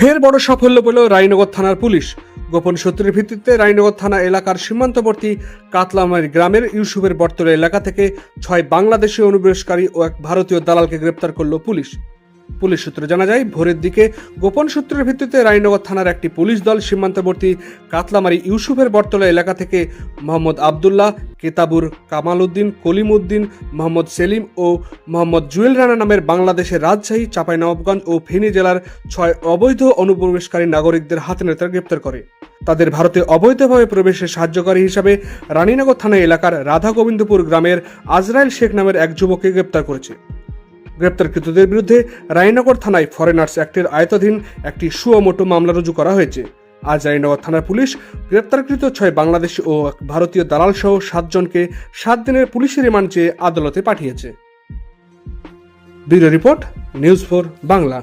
ফের বড় সাফল্য পেল রায়নগর থানার পুলিশ। গোপন সূত্রের ভিত্তিতে রায়নগর থানা এলাকার সীমান্তবর্তী কাতলামারি গ্রামের ইউসুফের বর্তলা এলাকা থেকে ছয় বাংলাদেশি অনুপ্রবেশকারী ও এক ভারতীয় দালালকে গ্রেপ্তার করল পুলিশ। পুলিশ সূত্রে জানা যায়, ভোরের দিকে গোপন সূত্রের ভিত্তিতে রায়নগর থানার একটি পুলিশ দল সীমান্তবর্তী কাতলামারি ইউসুফের বটতলা এলাকা থেকে মোহাম্মদ আবদুল্লাহ, কেতাবুর কামাল উদ্দিন কলিম উদ্দিন মোহাম্মদ সেলিম ও মোহাম্মদ জুয়েল রানা নামের বাংলাদেশের রাজশাহী, চাঁপাইনবাবগঞ্জ ও ফেনী জেলার ছয় অবৈধ অনুপ্রবেশকারী নাগরিকদের হাতে নেতা গ্রেপ্তার করে। তাদের ভারতে অবৈধভাবে প্রবেশে সাহায্যকারী হিসাবে রানীনগর থানা এলাকার রাধা গোবিন্দপুর গ্রামের আজরাইল শেখ নামের এক যুবককে গ্রেপ্তার করেছে। গ্রেপ্তারকৃতদের বিরুদ্ধে রায়নগর থানায় ফরেনার্স অ্যাক্টের আয়তাধীন একটি সুয়মোটো মামলা রুজু করা হয়েছে। আজ রায়নগর থানার পুলিশ গ্রেপ্তারকৃত ছয় বাংলাদেশি ও এক ভারতীয় দালাল সহ সাতজনকে সাত দিনের পুলিশি রিমান্ড চেয়ে আদালতে পাঠিয়েছে। Bureau report, news four Bangla.